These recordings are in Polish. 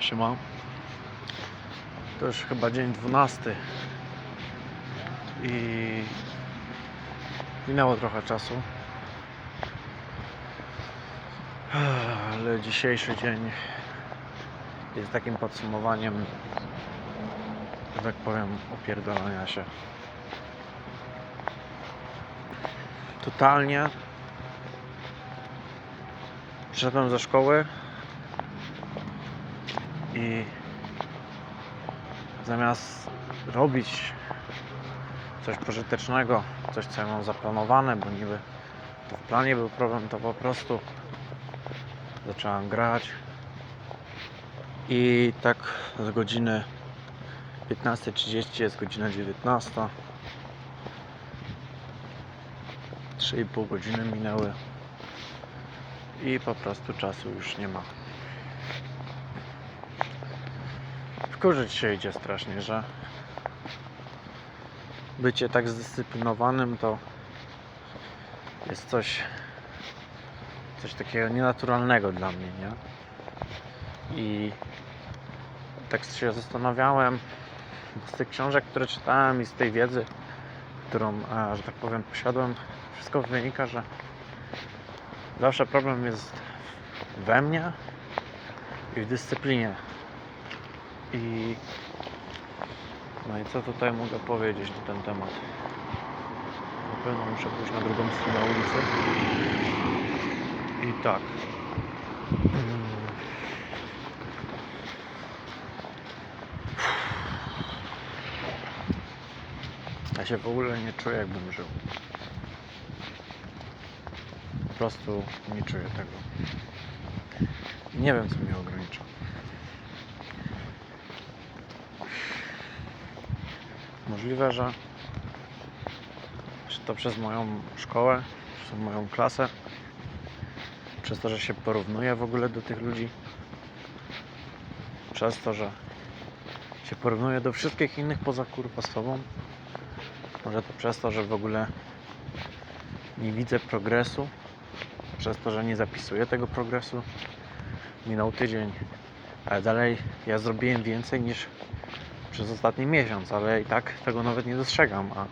Siema. To już chyba dzień 12. I minęło trochę czasu. Ale dzisiejszy dzień jest takim podsumowaniem, że tak powiem, opierdolania się. Totalnie przyszedłem ze szkoły i zamiast robić coś pożytecznego, coś co ja mam zaplanowane, bo niby to w planie był problem, to po prostu zacząłem grać i tak z godziny 15.30 jest godzina 19. 3,5 godziny minęły i po prostu czasu już nie ma. Wkurzyć się idzie strasznie, że bycie tak zdyscyplinowanym to jest coś coś takiego nienaturalnego dla mnie, nie? I tak się zastanawiałem z tych książek, które czytałem i z tej wiedzy, którą, e, że tak powiem, posiadłem, wszystko wynika, że zawsze problem jest we mnie i w dyscyplinie. I no i co tutaj mogę powiedzieć na ten temat? Na pewno muszę pójść na drugą stronę ulicy. I tak. Ja się w ogóle nie czuję jakbym żył. Po prostu nie czuję tego. Nie wiem co mnie ogranicza. Możliwe, że to przez moją szkołę, przez moją klasę, przez to, że się porównuję w ogóle do tych ludzi, przez to, że się porównuję do wszystkich innych poza kurwa sobą, może to przez to, że w ogóle nie widzę progresu, przez to, że nie zapisuję tego progresu. Minął tydzień, ale dalej ja zrobiłem więcej niż przez ostatni miesiąc, ale i tak tego nawet nie dostrzegam, a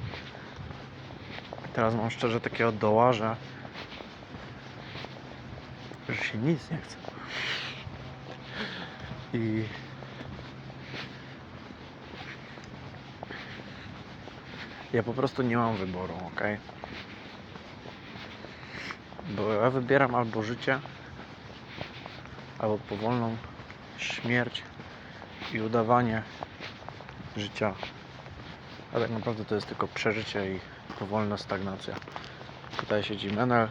teraz mam szczerze takiego doła, że że się nic nie chce. I ja po prostu nie mam wyboru, ok? Bo ja wybieram albo życie, albo powolną śmierć i udawanie życia. A tak naprawdę to jest tylko przeżycie i powolna stagnacja. Tutaj siedzi Menel,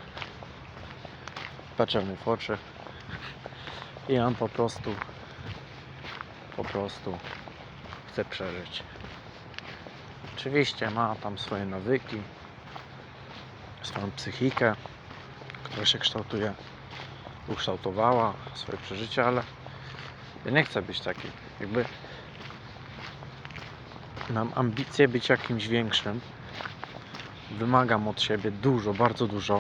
patrzy mi w oczy i on po prostu po prostu chce przeżyć. Oczywiście ma tam swoje nawyki, swoją psychikę, która się kształtuje, ukształtowała swoje przeżycia, ale ja nie chcę być taki. Jakby mam ambicje być jakimś większym. Wymagam od siebie dużo, bardzo dużo,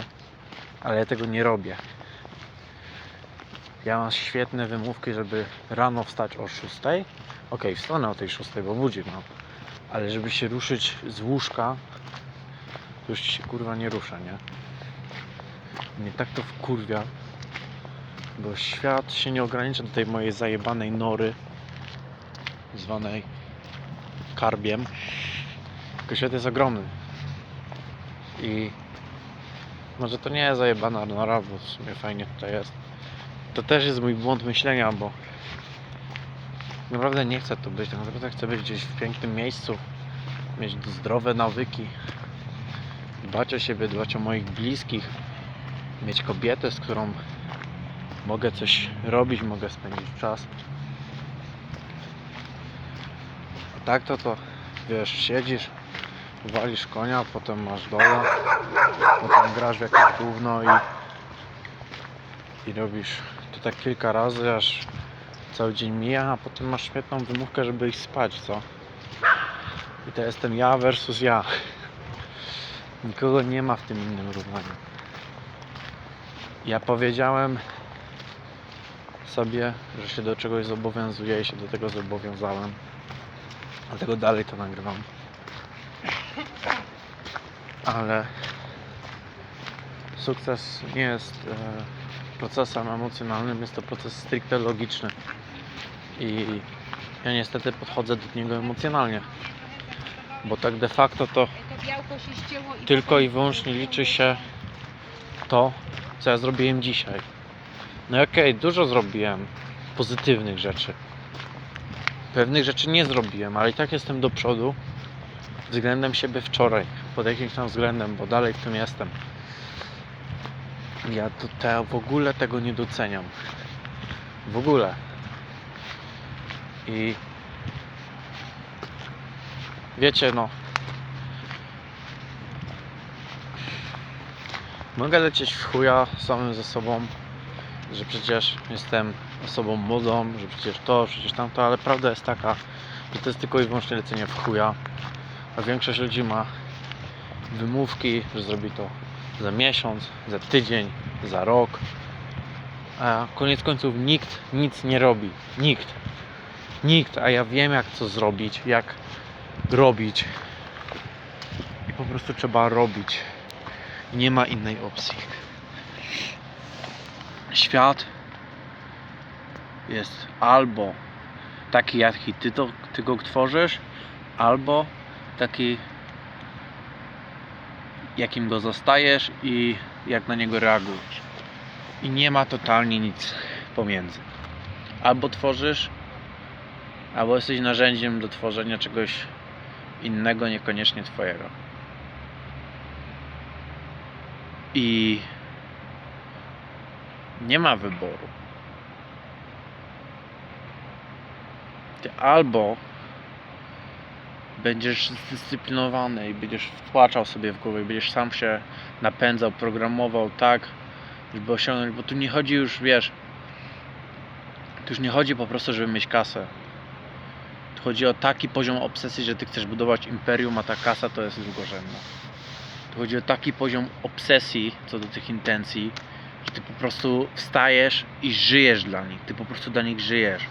ale ja tego nie robię. Ja mam świetne wymówki, żeby rano wstać o 6. Ok, wstanę o tej 6, bo budzik mam. Ale żeby się ruszyć z łóżka, to już się kurwa nie rusza, nie? Mnie tak to wkurwia, bo świat się nie ogranicza do tej mojej zajebanej nory, zwanej karbiem. Tylko świat jest ogromny. I może to nie jest zajebana nora, bo w sumie fajnie tutaj jest. To też jest mój błąd myślenia, bo naprawdę nie chcę tu być. Tak naprawdę chcę być gdzieś w pięknym miejscu, mieć zdrowe nawyki, dbać o siebie, dbać o moich bliskich, mieć kobietę, z którą mogę coś robić, mogę spędzić czas. A tak to to, wiesz, siedzisz, walisz konia, potem masz doła, potem grasz w jakieś gówno i, i robisz to tak kilka razy, aż cały dzień mija, a potem masz świetną wymówkę, żeby iść spać, co? I to jestem ja versus ja. Nikogo nie ma w tym innym równaniu. Ja powiedziałem sobie, że się do czegoś zobowiązuję i się do tego zobowiązałem. Dlatego dalej to nagrywam. Ale sukces nie jest e, procesem emocjonalnym, jest to proces stricte logiczny. I ja niestety podchodzę do niego emocjonalnie. Bo tak de facto to tylko i wyłącznie liczy się to, co ja zrobiłem dzisiaj. No i okej, dużo zrobiłem pozytywnych rzeczy. Pewnych rzeczy nie zrobiłem, ale i tak jestem do przodu względem siebie wczoraj. Pod jakimś tam względem, bo dalej w tym jestem. Ja te, w ogóle tego nie doceniam. W ogóle. I wiecie, no, Mogę lecieć w chuja samym ze sobą, że przecież jestem osobą młodą, że przecież to, przecież tamto, ale prawda jest taka, że to jest tylko i wyłącznie lecenie w chuja, a większość ludzi ma wymówki, że zrobi to za miesiąc, za tydzień, za rok, a koniec końców nikt nic nie robi. Nikt. Nikt, a ja wiem jak co zrobić, jak robić. I po prostu trzeba robić. Nie ma innej opcji. Świat jest albo taki, jaki ty, to, ty go tworzysz, albo taki, jakim go zostajesz i jak na niego reagujesz. I nie ma totalnie nic pomiędzy. Albo tworzysz, albo jesteś narzędziem do tworzenia czegoś innego, niekoniecznie twojego. I nie ma wyboru. Albo będziesz zdyscyplinowany i będziesz wtłaczał sobie w głowę, i będziesz sam się napędzał, programował tak, żeby osiągnąć, bo tu nie chodzi już, wiesz, tu już nie chodzi po prostu, żeby mieć kasę. Tu chodzi o taki poziom obsesji, że ty chcesz budować imperium, a ta kasa to jest drugorzędna. Tu chodzi o taki poziom obsesji co do tych intencji, że ty po prostu wstajesz i żyjesz dla nich. Ty po prostu dla nich żyjesz.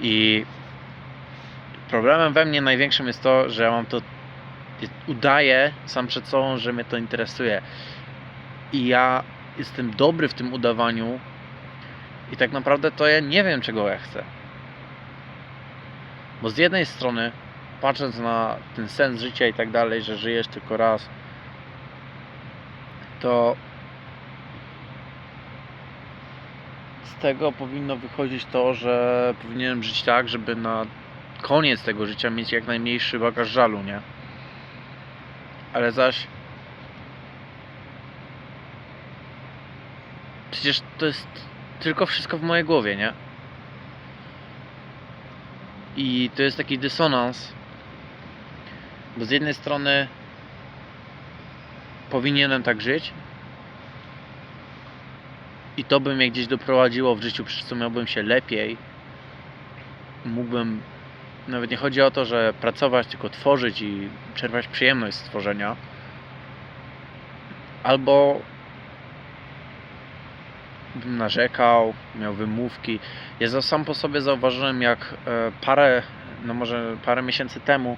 I problemem we mnie największym jest to, że ja mam to. Udaję sam przed sobą, że mnie to interesuje. I ja jestem dobry w tym udawaniu. I tak naprawdę to ja nie wiem, czego ja chcę. Bo z jednej strony, patrząc na ten sens życia i tak dalej, że żyjesz tylko raz, to z tego powinno wychodzić to, że powinienem żyć tak, żeby na koniec tego życia mieć jak najmniejszy bagaż żalu, nie? Ale zaś przecież to jest tylko wszystko w mojej głowie, nie? I to jest taki dysonans, bo z jednej strony powinienem tak żyć i to by mnie gdzieś doprowadziło w życiu, przez co miałbym się lepiej. Mógłbym, nawet nie chodzi o to, że pracować, tylko tworzyć i czerpać przyjemność z tworzenia. Albo bym narzekał, miał wymówki. Ja sam po sobie zauważyłem, jak e, parę, no może parę miesięcy temu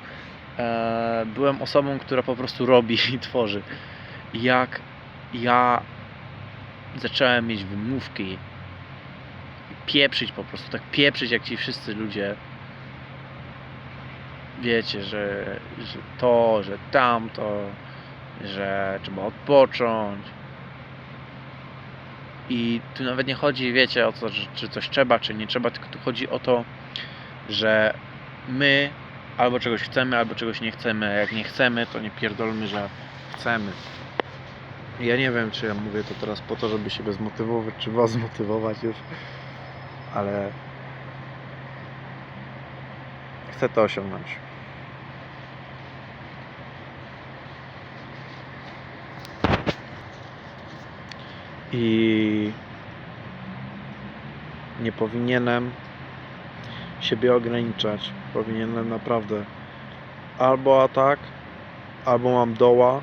e, byłem osobą, która po prostu robi i tworzy. Jak ja zacząłem mieć wymówki pieprzyć po prostu, tak pieprzyć jak ci wszyscy ludzie. Wiecie, że, że to, że tamto, że trzeba odpocząć. I tu nawet nie chodzi, wiecie, o to, że, czy coś trzeba, czy nie trzeba, tylko tu chodzi o to, że my albo czegoś chcemy, albo czegoś nie chcemy. Jak nie chcemy, to nie pierdolmy, że chcemy. Ja nie wiem, czy ja mówię to teraz po to, żeby siebie zmotywować, czy was zmotywować już, ale chcę to osiągnąć. I nie powinienem siebie ograniczać. Powinienem naprawdę albo atak, albo mam doła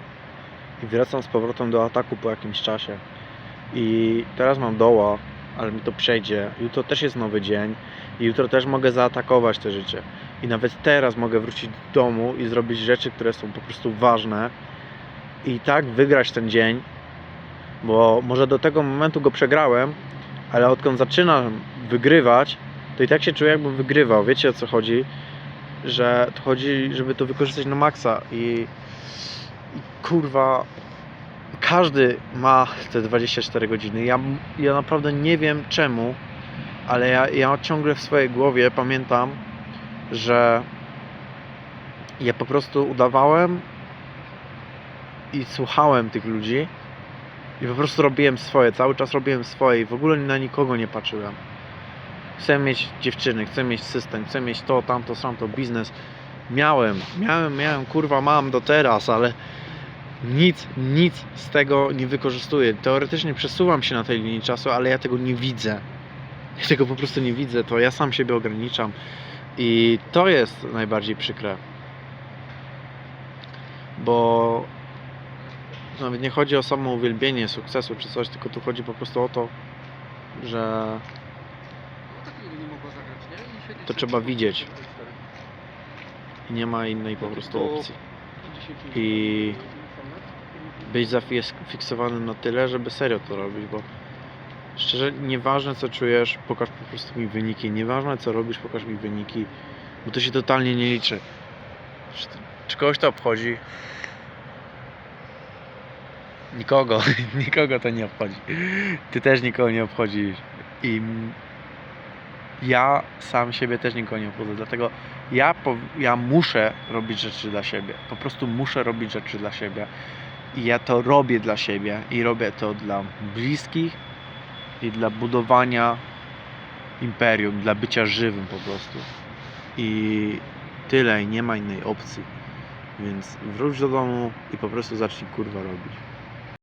i wracam z powrotem do ataku po jakimś czasie. I teraz mam doła ale mi to przejdzie. Jutro też jest nowy dzień i jutro też mogę zaatakować te życie. I nawet teraz mogę wrócić do domu i zrobić rzeczy, które są po prostu ważne i tak wygrać ten dzień, bo może do tego momentu go przegrałem, ale odkąd zaczynam wygrywać, to i tak się czuję jakbym wygrywał. Wiecie o co chodzi? Że to chodzi, żeby to wykorzystać na maksa i, i kurwa każdy ma te 24 godziny. Ja, ja naprawdę nie wiem czemu, ale ja, ja ciągle w swojej głowie pamiętam, że ja po prostu udawałem i słuchałem tych ludzi i po prostu robiłem swoje, cały czas robiłem swoje i w ogóle na nikogo nie patrzyłem. Chcę mieć dziewczyny, chcę mieć system, chcę mieć to, tamto, tamto, biznes. Miałem, miałem, miałem, kurwa mam do teraz, ale nic, nic z tego nie wykorzystuję. Teoretycznie przesuwam się na tej linii czasu, ale ja tego nie widzę. Ja tego po prostu nie widzę, to ja sam siebie ograniczam i to jest najbardziej przykre. Bo nawet nie chodzi o samo uwielbienie sukcesu czy coś, tylko tu chodzi po prostu o to, że To trzeba widzieć. nie ma innej po prostu opcji. I być zafiksowanym na tyle, żeby serio to robić, bo szczerze, nieważne co czujesz, pokaż po prostu mi wyniki. Nieważne co robisz, pokaż mi wyniki, bo to się totalnie nie liczy. Czy, czy kogoś to obchodzi? Nikogo, nikogo to nie obchodzi. Ty też nikogo nie obchodzisz. I ja sam siebie też nikogo nie obchodzę, dlatego ja, ja muszę robić rzeczy dla siebie. Po prostu muszę robić rzeczy dla siebie. I ja to robię dla siebie i robię to dla bliskich i dla budowania imperium, dla bycia żywym po prostu. I tyle, i nie ma innej opcji. Więc wróć do domu i po prostu zacznij kurwa robić.